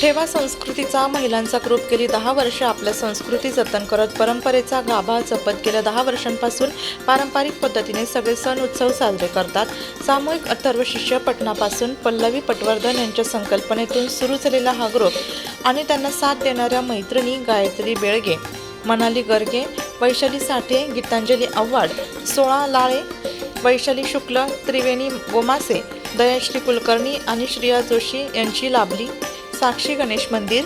ठेवा संस्कृतीचा महिलांचा ग्रुप गेली दहा वर्ष आपल्या संस्कृती जतन करत परंपरेचा गाभा जपत गेल्या दहा वर्षांपासून पारंपरिक पद्धतीने सगळे सण उत्सव साजरे करतात. सामूहिक अथर्व शिष्य पटनापासून पल्लवी पटवर्धन यांच्या संकल्पनेतून सुरू झालेला हा ग्रुप आणि त्यांना साथ देणाऱ्या मैत्रिणी गायत्री बेळगे मनाली गर्गे वैशाली साठे गीतांजली आव्हाड सोळा लाळे वैशाली शुक्ल त्रिवेणी गोमासे दयाश्री कुलकर्णी आणि श्रिया जोशी यांची लाभली. साक्षी गणेश मंदिर.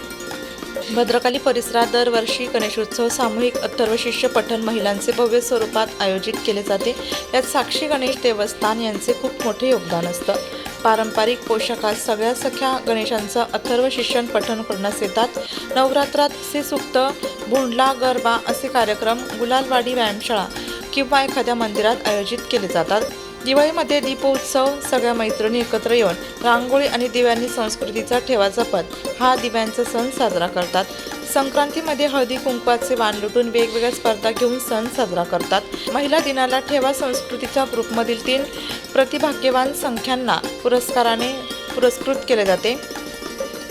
भद्रकाली परिसरात दरवर्षी गणेशोत्सव सामूहिक अथर्व शिष्य पठण महिलांचे भव्य स्वरूपात आयोजित केले जाते. यात साक्षी गणेश देवस्थान यांचे खूप मोठे योगदान असतं. पारंपरिक पोशाखात सगळ्या सख्या गणेशांचं अथर्व शिक्षण पठण करण्यास येतात. नवरात्रात श्रीसुक्त भोंडला गरबा असे कार्यक्रम गुलालवाडी व्यायामशाळा किंवा एखाद्या मंदिरात आयोजित केले जातात. दिवाळीमध्ये दीपोत्सव सगळ्या मैत्रिणी एकत्र येऊन रांगोळी आणि दिव्यांनी संस्कृतीचा ठेवा जपत हा दिव्यांचा सण साजरा करतात. संक्रांतीमध्ये हळदी कुंकवाचे वाण लुटून वेगवेगळ्या स्पर्धा घेऊन सण साजरा करतात. महिला दिनाला ठेवा संस्कृतीच्या ग्रुपमधील तीन प्रतिभाग्यवान संख्यांना पुरस्काराने पुरस्कृत केले जाते.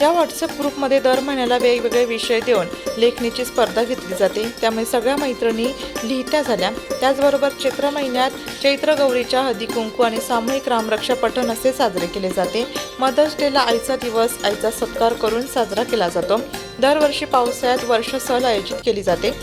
या व्हॉट्सअप ग्रुपमध्ये दर महिन्याला वेगवेगळे विषय देऊन लेखणीची स्पर्धा घेतली जाते. त्यामुळे सगळ्या मैत्रिणी लिहित्या झाल्या. त्याचबरोबर चैत्र महिन्यात चैत्र गौरीच्या हदी कुंकू आणि सामूहिक रामरक्षा पठण असे साजरे केले जाते. मदर्स डेला आईचा दिवस आईचा सत्कार करून साजरा केला जातो. दरवर्षी पावसाळ्यात वर्ष सहल आयोजित केली जाते.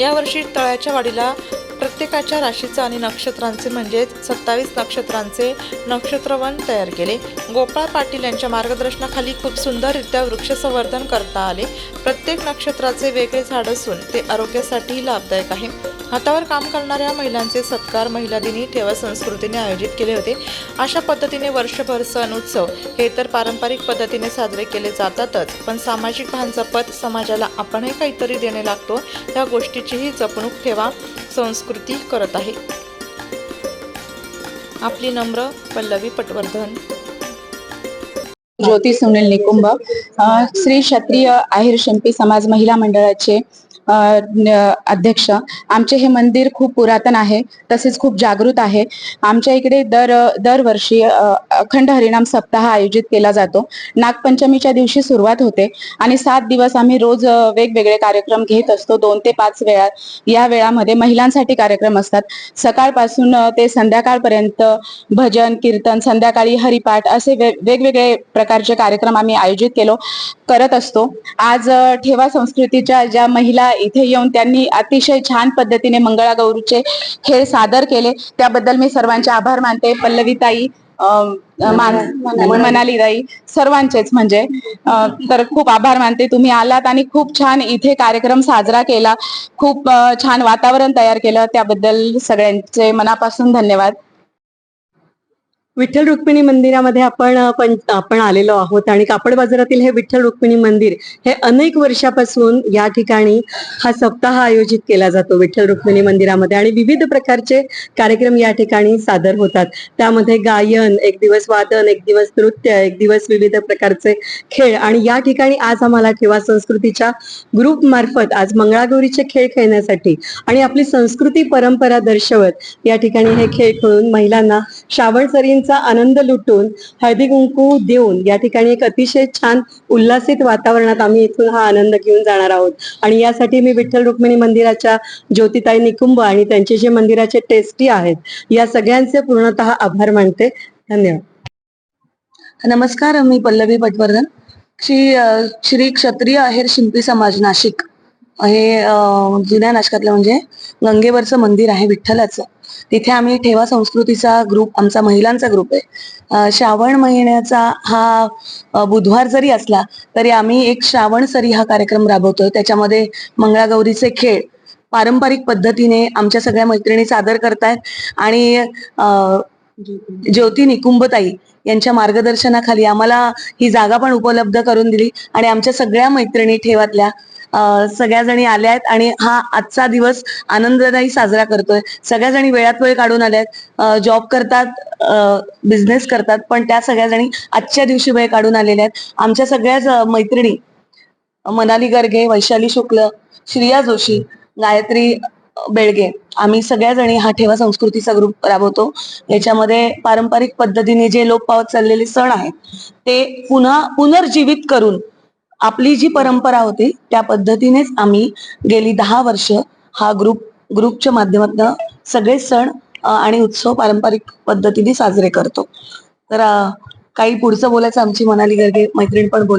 यावर्षी तळ्याच्या वाडीला प्रत्येकाच्या राशीचं आणि नक्षत्रांचे म्हणजेच सत्तावीस नक्षत्रांचे नक्षत्रवन तयार केले. गोपाळ पाटील यांच्या मार्गदर्शनाखाली खूप सुंदररित्या वृक्षसंवर्धन करता आले. प्रत्येक नक्षत्राचे वेगळे झाड असून ते आरोग्यासाठीही लाभदायक आहे. हातावर काम करणाऱ्या महिलांचे सत्कार महिला दिनी ठेवा संस्कृतीने आयोजित केले होते. अशा पद्धतीने वर्षभर सण उत्सव हे तर पारंपरिक पद्धतीने साजरे केले जातातच. पण सामाजिक भानजपत समाजाला आपणही काहीतरी देणे लागतो त्या गोष्टीचीही जपणूक ठेवा संस्कृती करत आहे. आपली नम्र पल्लवी पटवर्धन. ज्योती सुनील निकुंभ श्री क्षत्रिय आहेर शिंपी समाज महिला मंडळाचे अध्यक्ष. आमचे हे मंदिर खूप पुरातन आहे तसेच खूप जागृत आहे. आमच्या इकडे दर दरवर्षी अखंड हरिनाम सप्ताह आयोजित केला जातो. नागपंचमीच्या दिवशी सुरुवात होते आणि सात दिवस आम्ही रोज वेगवेगळे कार्यक्रम घेत असतो. दोन ते पाच वेळा या वेळामध्ये महिलांसाठी कार्यक्रम असतात. सकाळपासून ते संध्याकाळपर्यंत भजन कीर्तन संध्याकाळी हरिपाठ असे वेगवेगळे प्रकारचे कार्यक्रम आम्ही आयोजित केलो करत असतो. आज ठेवा संस्कृतीच्या ज्या महिला इथे येऊन त्यांनी अतिशय छान पद्धतीने मंगळागौरीचे खेळ सादर केले. त्याबद्दल मी सर्वांचे आभार मानते. पल्लवीताई मनालीताई सर्वांचेच म्हणजे तर खूप आभार मानते. तुम्ही आलात आणि खूप छान इथे कार्यक्रम साजरा केला. खूप छान वातावरण तयार केलं. त्याबद्दल सगळ्यांचे मनापासून धन्यवाद. विठ्ठल रुक्मिणी मंदिरामध्ये आपण पण आपण आलेलो आहोत आणि कापड बाजारातील हे विठ्ठल रुक्मिणी मंदिर हे अनेक वर्षापासून या ठिकाणी हा सप्ताह आयोजित केला जातो विठ्ठल रुक्मिणी मंदिरामध्ये आणि विविध प्रकारचे कार्यक्रम या ठिकाणी सादर होतात. त्यामध्ये गायन एक दिवस वादन एक दिवस नृत्य एक दिवस विविध प्रकारचे खेळ आणि या ठिकाणी आज आम्हाला ठेवा संस्कृतीच्या ग्रुप मार्फत आज मंगळागौरीचे खेळ खेळण्यासाठी आणि आपली संस्कृती परंपरा दर्शवत या ठिकाणी हे खेळ खेळून महिलांना श्रावण सरींचा आनंद लुटून हळदी कुंकू देऊन या ठिकाणी एक अतिशय छान उल्हासित वातावरणात आम्ही इथून हा आनंद घेऊन जाणार आहोत. आणि यासाठी मी विठ्ठल रुक्मिणी मंदिराच्या ज्योतिताई निकुंभ आणि त्यांचे जे मंदिराचे टेस्टी आहेत या सगळ्यांचे पूर्णतः आभार मानते. धन्यवाद. नमस्कार मी पल्लवी पटवर्धन. श्री श्री क्षत्रिय आहेर शिंपी समाज नाशिक. हे जुन्या नाशकातलं म्हणजे गंगेवरचं मंदिर आहे विठ्ठलाचं. तिथे आम्ही ठेवा संस्कृतीचा ग्रुप आमचा महिलांचा ग्रुप आहे. श्रावण महिन्याचा हा बुधवार जरी असला तरी आम्ही एक श्रावण सरी हा कार्यक्रम राबवतोय. त्याच्यामध्ये मंगळागौरीचे खेळ पारंपरिक पद्धतीने आमच्या सगळ्या मैत्रिणी सादर करतायत. आणि ज्योती निकुंभताई यांच्या मार्गदर्शनाखाली आम्हाला ही जागा पण उपलब्ध करून दिली. आणि आमच्या सगळ्या मैत्रिणी ठेवातल्या सगळ्या जणी आल्या आहेत आणि हा आजचा दिवस आनंददायी साजरा करतोय. सगळ्या जणी वेळात वेळ काढून आल्या आहेत. जॉब करतात बिझनेस करतात पण त्या सगळ्या जणी आजच्या दिवशी वेळ काढून आलेल्या आहेत. आमच्या सगळ्याच मैत्रिणी मनाली गर्गे वैशाली शुक्ल श्रिया जोशी गायत्री बेळगे आम्ही सगळ्या जणी हा ठेवा संस्कृतीचा ग्रुप राबवतो. याच्यामध्ये पारंपरिक पद्धतीने जे लोप पावत चाललेले सण आहेत ते पुन्हा पुनर्जीवित करून आपली जी परंपरा होती त्या पद्धतीनेच आम्ही गेली दहा वर्ष हा ग्रुप ग्रुपच्या माध्यमातून सगळे सण आणि उत्सव पारंपरिक पद्धतीने साजरे करतो. तर काही पुढचं बोलायचं आमची मनाली गर्गे मैत्रीण पण बोल